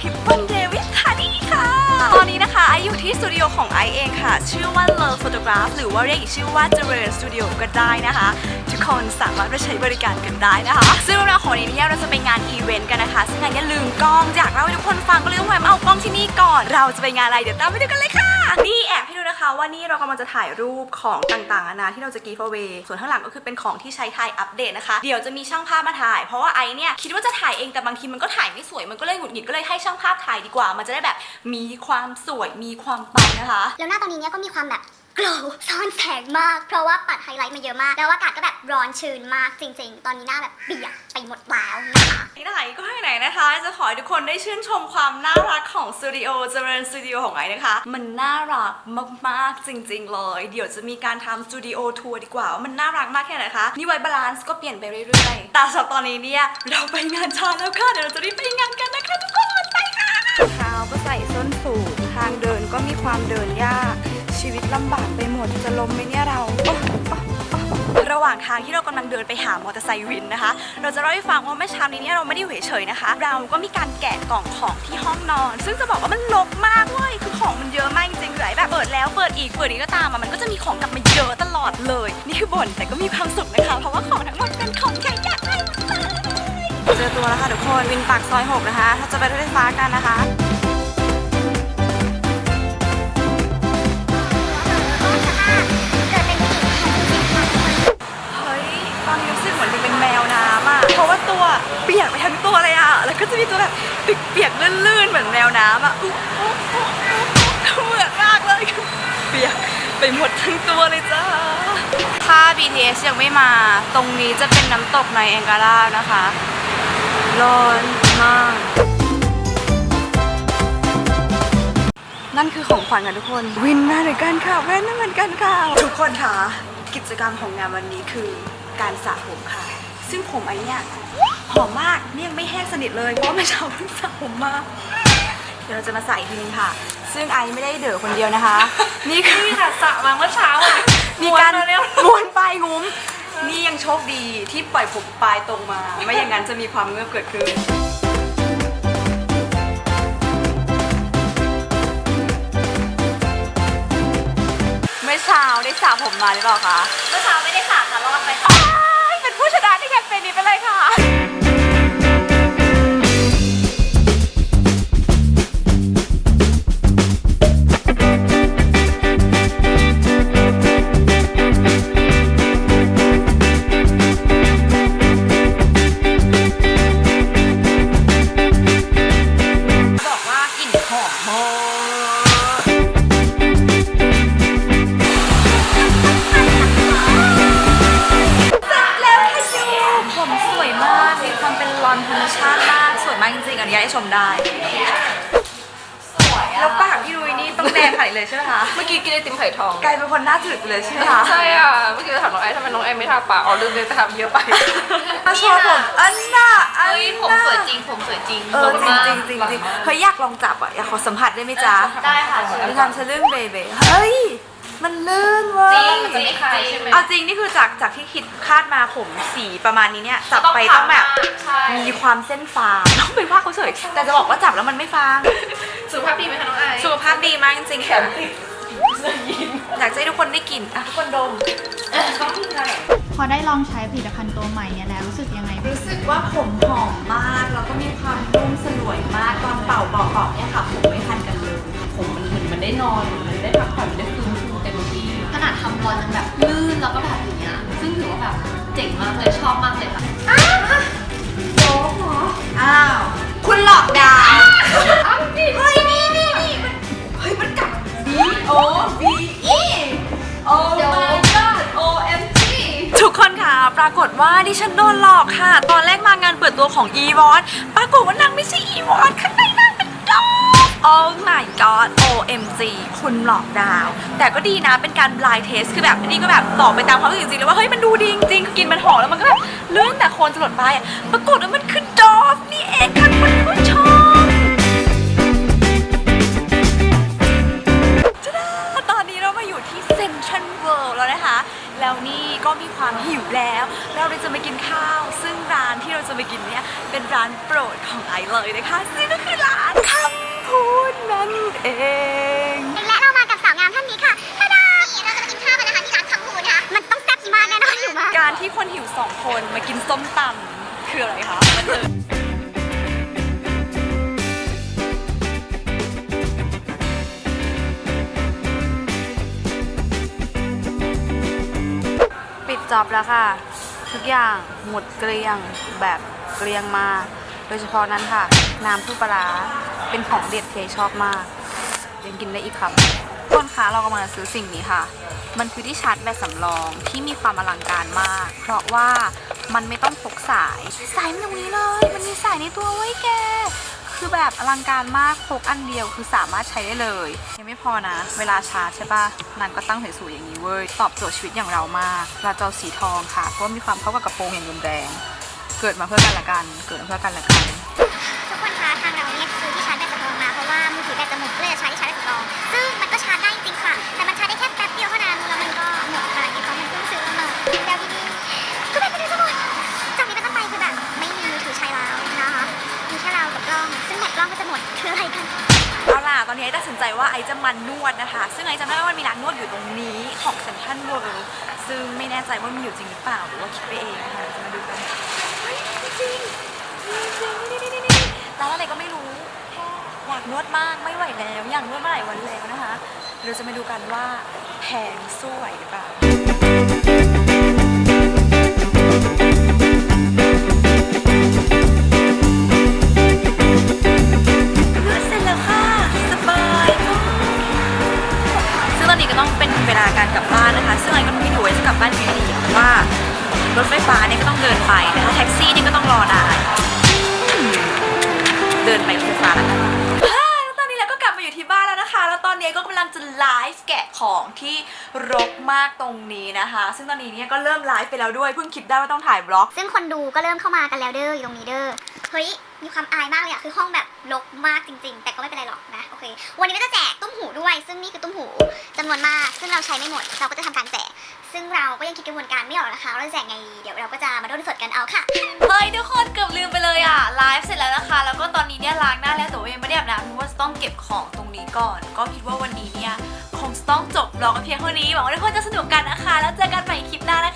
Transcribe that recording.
พิพลเดวิสทานี่ค่ะ ตอนนี้นะคะไออยู่ที่สตูดิโอของไอเองค่ะ ชื่อว่า Love Photograph หรือว่าเรียกอีกชื่อว่าเจริญสตูดิโอก็ได้นะคะ ทุกคนสามารถไปใช้บริการกันได้นะคะ ซึ่งเราของนี้เนี่ยเราจะไปงานอีเวนต์กันนะคะ ซึ่งงานนี้ลืมกล้องอยากเล่าให้ทุกคนฟังก็เลยต้องแวะมาเอากล้องที่นี่ก่อน เราจะไปงานอะไรเดี๋ยวตามไปดูกันเลยค่ะ นี่แอบให้ดูนะคะว่านี่เรากำลังจะถ่ายรูปของต่างๆนานาที่เราจะกีฟเวย์ส่วนข้างหลังก็คือเป็นของที่ใช้ถ่ายอัปเดตนะคะ เดี๋ยวจะมีช่างภาพมาถ่าย เพราะว่าไอเนี่ยคิดว่าจะถ่ายเองแต่บางทีมันก็ถ่ายไม่สวยมันก็เลยหงุดหงิดก็เลยให้ช่างภาพถ่ายดีกว่า มันจะได้แบบมีความสวยมีความปังนะคะ แล้วหน้าตอนนี้เนี่ยก็มีความแบบ glow ซ่อนแสงมาก เพราะว่าปัดไฮไลท์มาเยอะมาก แล้วอากาศก็แบบร้อนชื้นมากจริง ๆ ตอนนี้หน้าแบบเปียกไปหมดแล้วนะคะไหนๆก็ให้ไหนนะคะ จะขอให้ทุกคนได้ชื่นชมความน่ารักของสตูดิโอเจริญสตูดิโอของไอนะคะ มันน่ารักมากๆจริง ๆ เลย เดี๋ยวจะมีการทำสตูดิโอทัวร์ดีกว่าว่ามันน่ารักมากแค่ไหนนะคะนี่ไว้บาลานซ์ก็เปลี่ยนไปเรื่อยๆแต่สำหรับตอนนี้เนี่ยเราไปงานชาแล้วค่ะเดี๋ยวเราจะรีบไปงานกันนะคะทุกคนไปค่ะเท้าก็ใส่ส้นสูงทางเดินก็มีความเดินยากชีวิต ลำบากไปหมดจะล้มไหมเนี่ยเราโอ๊ะโอ๊ะโอ๊ะระหว่างทางที่เรากำลังเดินไปหามอเตอร์ไซค์วินนะคะ เราจะเล่าให้ฟังว่าเมื่อเช้านี้เนี่ยเราไม่ได้อยู่เฉยๆนะคะ เราก็มีการแกะกล่องของที่ห้องนอน ซึ่งจะบอกว่ามันลกมากเว้ยคือของมันเยอะมากจริงๆเลยแบบเปิดแล้วเปิดอีกเปิดอีกก็ตามอะมันก็จะมีของกลับมาเยอะตลอดเลย นี่คือบ่นแต่ก็มีความสุขนะคะ เพราะว่าของทั้งหมดเป็นของใหญ่ยักษ์เลยเจอตัวแล้วค่ะทุกคนวินปากซอยหกนะคะ ถ้าจะไปรถไฟฟ้ากันนะคะ อะแล้วก็จะมีตัวแบบเปียกๆลื่นๆเหมือนแมวน้ำอะอุ๊บอุ๊บอุ๊บอุ๊บเหมือนมากเลยเปียกไปหมดทั้งตัวเลยจ้า ถ้า BTS ยังไม่มา ตรงนี้จะเป็นน้ำตกในแองการานะคะ ร้อนมาก นั่นคือของขวัญค่ะทุกคน วินมาเหมือนกันค่ะ แว่นมาเหมือนกันค่ะ ทุกคนค่ะ กิจกรรมของงานวันนี้คือการสระผมค่ะ ซึ่งผมไอ้เนี่ย หอมมากเนี่ยยังไม่แห้งสนิทเลยเพราะว่าเมื่อเช้าเพิ่งสระผมมาเดี๋ยวเราจะมาใส่อีกทีนึงค่ะ ซึ่งไอไม่ได้เด๋อคนเดียวนะคะ นี่คือนี่ค่ะสระมาเมื่อเช้าอะมีการม้วนมาแล้วม้วนปลายงุ้ม นี่ยังโชคดีที่ปล่อยผมปลายตรงมา ไม่อย่างนั้นจะมีความเงือบเกิดขึ้น เมื่อเช้าได้สระผมมาหรือเปล่าคะ เมื่อเช้าไม่ได้สระค่ะรอดไปค่ะ เป็นผู้ชนะในแคมเปญนี้ไปเลยค่ะ ให้ชมได้ แล้วปากพี่ลุยนี่ต้องแดงขนาดนี้เลยใช่ไหมคะเมื่อกี้กินไอติมไข่ทองกลายเป็นคนหน้าจืดไปเลยใช่ไหมคะใช่อะเมื่อกี้เราถามน้องไอ้ทำไมน้องไอ้ไม่ทาปากอ๋อลืมเลยทำเยอะไปมาโชว์ผมอันน่ะอันเฮ้ยผมน่ะสวยจริง ผมสวยจริงเออจริงจริงจริงจริงเฮ้ยอยากลองจับอะอยากขอสัมผัสได้ไหมจ๊ะได้ค่ะเชิญไปทำทะลึ่งเบเบเฮ้ย มันลื่นเว้จริยงมันจะไม่คายใช่ไหมเอาจริงนี่คือจากจากที่คิดคาดมาผมสีประมาณนี้เนี่ยจับไปต้องแบบ ใช่มีความเส้นฟางต้องไปว่าเขาเฉยแต่จะบอกว่าจับแล้วมันไม่ฟางสุขภาพดีไหมคะน้องไอ้สุขภาพดีมากจริงๆแถมติดอยากจะให้ทุกคนได้กลิ่นอะทุกคนดม ต้องที่ไหนพอได้ลองใช้ผลิตภัณฑ์ตัวใหม่เนี่ยแล้วรู้สึกยังไงบ้างรู้สึกว่าผมหอมมากแล้วก็มีความนุ่มสลวยมากตอนเป่าเป่าๆเนี่ยค่ะผมไม่ทันกันเลยผมมันเหมือนมันได้นอนมันได้พักผ่อนมันได้ฟื้นฟูเต็มที่ข นาดทำบอลยังแบบลื่นแล้วก็แบบอย่างเงี้ย ซึ่งถือว่าแบบเจ๋งมากเลยชอบมากเลยค่ะอ้าว คุณหลอกดาวเฮ้ยนี่นี่นี่มันเฮ้ยมันกลับ B O V E Oh my god O M G ทุกคนค่ะ ปรากฏว่าดิฉันโดนหลอกค่ะ ตอนแรกมางานเปิดตัวของ e v o t ปรากฏว่านางไม่ใช่ e v o t ข้างใน Oh my god OMG คุณหลอกดาว แต่ก็ดีนะเป็นการ blind test คือแบบนี่ก็แบบตอบไปตามความรู้สึกจริงๆเลยว่าเฮ้ยมันดูดีจริงกินมันหอมแล้วมันก็แบบเลื่อนแต่โคนจะหลดไปอะปรากฏว่ามันคือดอฟนี่เองค่ะคุณผู้ชมจ้าตอนนี้เรามาอยู่ที่เซ็นทรัลเวิลด์แล้วนะคะ แล้วนี่ก็มีความหิวแล้วเราเลยจะมากินข้าว ซึ่งร้านที่เราจะไปกินเนี่ยเป็นร้านโปรดของไอเลยนะคะซึ่งก็คือร้าน พูดนั่นเอง และเรามากับามท่านนี้ค่ะทาดาเราจะมากินข้าวกันนะคะที่ร้านคำพูนะคะมันต้องแซ่บมากแน่นอนอยู่มากการที่คนหิวสองคนมากินส้มตำคืออะไรคะมันเจอปิดจ็อบแล้วค่ะ ทุกอย่างหมดเกลี้ยงแบบเกลี้ยงมากโดยเฉพาะนั้นค่ะ น้ำผู้ปลาร้า เป็นของเด็ดเคชอบมากยังกินได้อีกคำคนคะเรากำลังจะซื้อสิ่งนี้ค่ะ มันคือที่ชาร์จแบตสำรองที่มีความอลังการมาก เพราะว่ามันไม่ต้องพกสาย สายมันตรงนี้เลย มันมีสายในตัวไว้แก คือแบบอลังการมากพกอันเดียวคือสามารถใช้ได้เลย ยังไม่พอนะ เวลาชาร์จใช่ปะนันก็ตั้งสวยๆอย่างนี้เว้ย ตอบโจทย์ชีวิตอย่างเรามากเราจะเอสีทองค่ะ เพราะมีความเข้ากับกระโปรงอย่างรุนแรง เกิดมาเพื่อกันละกัน เกิดมาเพื่อกันละกัน นนี้ไอตัดสินใจว่าไอจะมันนวดนะคะ ซึ่งไอจำได้ว่ามันมีร้านนวดอยู่ตรงนี้ของเซ็นทรัลเวิลด์ซึ่งไม่แน่ใจว่ามีอยู่จริงหรือเปล่าหรือว่าคิดไปเองนะคะจะมาดูกันเฮ้ยจริงจริงจริงนี่นี่นี่นี่ร้านอะไรก็ไม่รู้แค่อยากนวดมากไม่ไหวแล้วอยากนวดมาหลายวันแล้วนะคะเดี๋ยวเราจะมาดูกันว่าแพงสู้ไหวหรือเปล่า ซึ่งไอ้ก็ไม่รู้ว่าจะกลับบ้านยังไงดีเพราะว่ารถไฟฟ้าเนี่ยก็ต้องเดินไปนะคะแท็กซี่เนี่ยก็ต้องรอนานอืมเดินไปรถไฟฟ้าแล้วกันฮ่าแล้วตอนนี้เราก็กลับมาอยู่ที่บ้านแล้วนะคะ แล้วตอนนี้ก็กำลังจะไลฟ์แกะของที่รกมากตรงนี้นะคะ ซึ่งตอนนี้เนี่ยก็เริ่มไลฟ์ไปแล้วด้วยเพิ่งคิดได้ว่าต้องถ่ายบล็อก ซึ่งคนดูก็เริ่มเข้ามากันแล้วเด้ออยู่ตรงนี้เด้อเฮ้ย มีความอายมากเลยอะคือห้องแบบรกมากจริง ๆ แต่ก็ไม่เป็นไรหรอกนะ โอเค วันนี้ก็จะแจกตุ้มหูด้วย ซึ่งนี่คือตุ้มหูจำนวนมาก ซึ่งเราใช้ไม่หมด เราก็จะทำการแจก ซึ่งเราก็ยังคิดกระบวนการไม่ออกนะคะเราจะแจกไง เดี๋ยวเราก็จะมาด้นสดกันเอาค่ะ เฮ้ยทุกคนเกือบลืมไปเลยอะไลฟ์เสร็จแล้วนะคะ แล้วก็ตอนนี้เนี่ยล้างหน้าแล้วแต่ว่ายังไม่ได้อาบน้ำเพราะว่าจะต้องเก็บของตรงนี้ก่อน ก็คิดว่าวันนี้เนี่ยคงจะต้องจบบล็อกกันเพียงเท่านี้ หวังว่าทุกคนจะสนุกกันนะคะ แล้วเจอกันใหม่คลิปหน้านะคะ